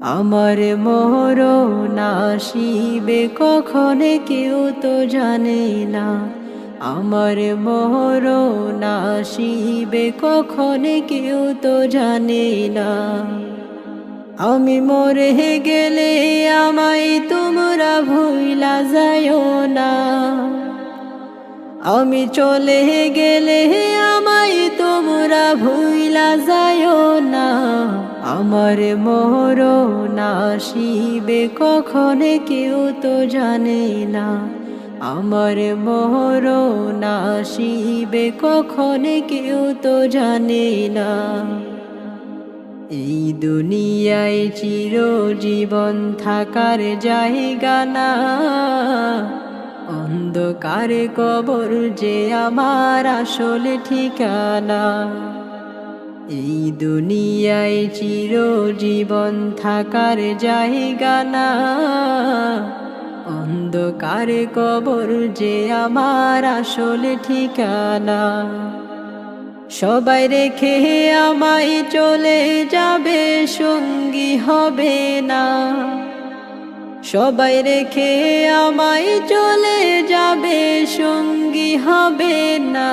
আমার মোহর নাসিবে কখনে কেউ তো জানে না। আমার মোহর নাসিবে কখনে কেউ তো জানে না। আমি মরে গেলে আমায় তোমরা ভুইলা যায়ও না। আমি চলে গেলে আমায় তোমরা ভুইলা যায়ও না। আমার মোহর নাসিবে কখনে কেউ তো জানে না। আমার মোহর নাসিবে কখনে কেউ তো জানে না। এই দুনিয়ায় চির জীবন থাকার জায়গা না। অন্ধকারে কবর যে আমার আসলে ঠিকানা। এই দুনিয়ায় চির জীবন থাকার জায়গা না। অন্ধকারে কবর যে আমার আসলে ঠিকানা। সবাই রেখে আমায় চলে যাবে, সঙ্গী হবে না। সবাই রেখে আমায় চলে যাবে, সঙ্গী হবে না।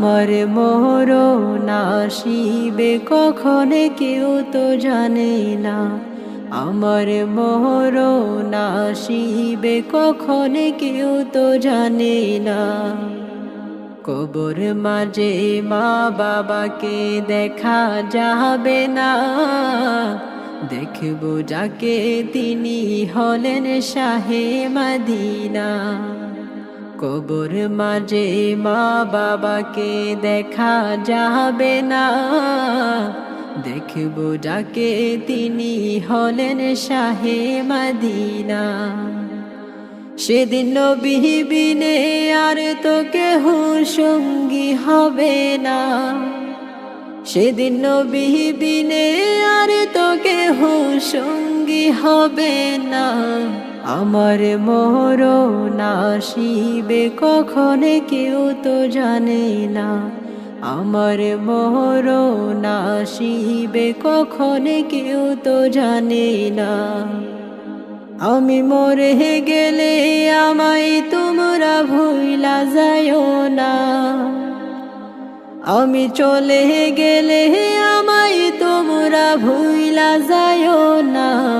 আমার মোর নাসিবে কখনে কেউ তো জানে না। আমার মোর নাসিবে কখনে কেউ তো জানে না। কবর মাঝে মা বাবাকে দেখা যাবে না। দেখব যাকে তিনি হলেন শাহে মাদিনা। কবর মাঝে মা বাবাকে দেখা যাবে না। দেখব যাকে তিনি হলেন শাহে মাদিনা। সেদিন নবীবিনে আর তো কেহ সঙ্গী হবে না। সেদিন নবীবিনে আর তো কেহ সঙ্গী হবে না। আমার মোর নাসিবে কখনে কেউ তো জানে না। আমার মোর নাসিবে কখনে কেউ তো জানে না। আমি মরে গেলে আমায় তোমরা ভুইলা যায়ও না। আমি চলে গেলে আমায় তোমরা ভুইলা যায়ও না।